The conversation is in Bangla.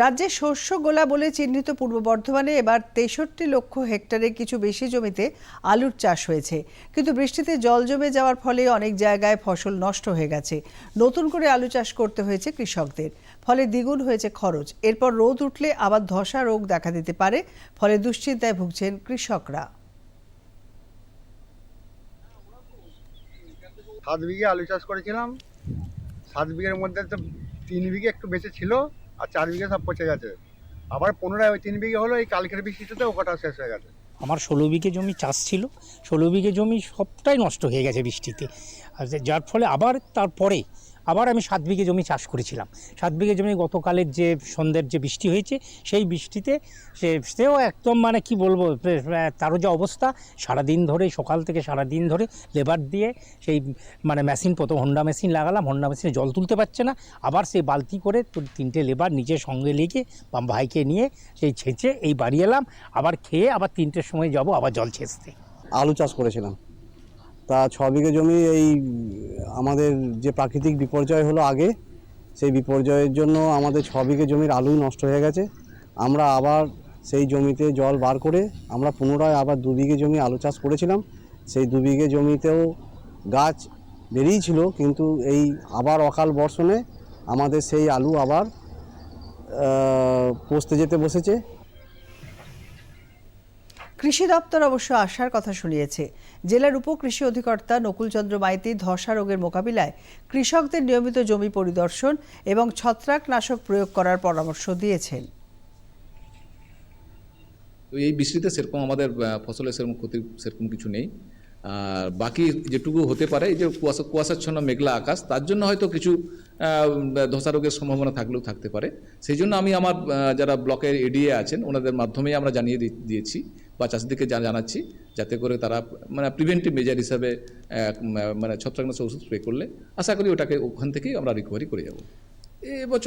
রাজ্যে শস্য গোলা বলে চিহ্নিত পূর্ব বর্ধমানে এবার তেষট্টি লক্ষ হেক্টরের কিছু বেশি জমিতে আলুর চাষ হয়েছে। কিন্তু বৃষ্টিতে জল জমে যাওয়ার ফলে অনেক জায়গায় ফসল নষ্ট হয়ে গেছে। নতুন করে আলু চাষ করতে হয়েছে কৃষকদের। ফলে দ্বিগুণ হয়েছে খরচ। এরপর রোদ উঠলে আবার ধসা রোগ দেখা দিতে পারে। ফলে দুশ্চিন্তায় ভুগছেন কৃষকরা। সাত বিঘে আলু চাষ করেছিলাম। সাত বিঘের মধ্যে তো তিন বিঘে একটু বেঁচে ছিল। আর চার বিঘে সব পচে গেছে। আবার পনেরো, তিন বিঘে হলো এই কালকের বৃষ্টিতে ওটা শেষ হয়ে গেছে। আমার ষোলো বিঘে জমি চাষ ছিল। ষোলো বিঘে জমি সবটাই নষ্ট হয়ে গেছে বৃষ্টিতে। আর যার ফলে আবার তারপরে আবার আমি সাত বিঘে জমি চাষ করেছিলাম। সাত বিঘে জমি গতকালের যে সন্ধ্যের যে বৃষ্টি হয়েছে, সেই বৃষ্টিতে সেও একদম মানে কি বলব তারও যে অবস্থা, সারাদিন ধরে, সকাল থেকে সারা দিন ধরে লেবার দিয়ে সেই মানে মেশিন, প্রথম হন্ডা মেশিন লাগালাম হন্ডা মেশিনে জল তুলতে পারছে না। আবার সেই বালতি করে তিনটে লেবার নিজের সঙ্গে লেগে বা ভাইকে নিয়ে সেই ছেঁচে এই বাড়ি এলাম। আবার খেয়ে আবার তিনটের সময় যাব, আবার জল ছেঁচতে। আলু চাষ করেছিলাম। তা ছ বিঘে জমি এই, আমাদের যে প্রাকৃতিক বিপর্যয় হলো আগে, সেই বিপর্যয়ের জন্য আমাদের ছ বিঘে জমির আলু নষ্ট হয়ে গেছে। আমরা আবার সেই জমিতে জল বার করে আমরা পুনরায় আবার দু বিঘে জমি আলু চাষ করেছিলাম। সেই দু বিঘে জমিতেও গাছ বেরিয়েছিল কিন্তু এই আবার অকাল বর্ষণে আমাদের সেই আলু আবার পচতে যেতে বসেছে। কৃষি দপ্তর অবশ্য আশার কথা শুনিয়েছে। জেলার উপকৃষি অধিকর্তা নকুলচন্দ্র মাইতি ধসা রোগের মোকাবিলায় কৃষকদের নিয়মিত জমি পরিদর্শন এবং ছত্রাকনাশক প্রয়োগ করার পরামর্শ দিয়েছেন। তো এই বৃষ্টিতে সেরকম আমাদের ফসলের সেরকম ক্ষতি সেরকম কিছু নেই। আর বাকি যেটুকু হতে পারে, এই যে কুয়াশা, কুয়াশাচ্ছন্ন মেঘলা আকাশ, তার জন্য হয়তো কিছু ধসা রোগের সম্ভাবনা থাকলেও থাকতে পারে। সেই জন্য আমি আমার যারা ব্লকের এডিএ আছেন, ওনাদের মাধ্যমেই আমরা জানিয়ে দিয়েছি বা চাষিদেরকে জানাচ্ছি যাতে করে তারা মানে প্রিভেন্টিভ মেজার হিসাবে মানে ছত্রাকনাশক ওষুধ স্প্রে করলে আশা করি ওটাকে ওখান থেকেই আমরা রিকভারি করে যাব। এবছর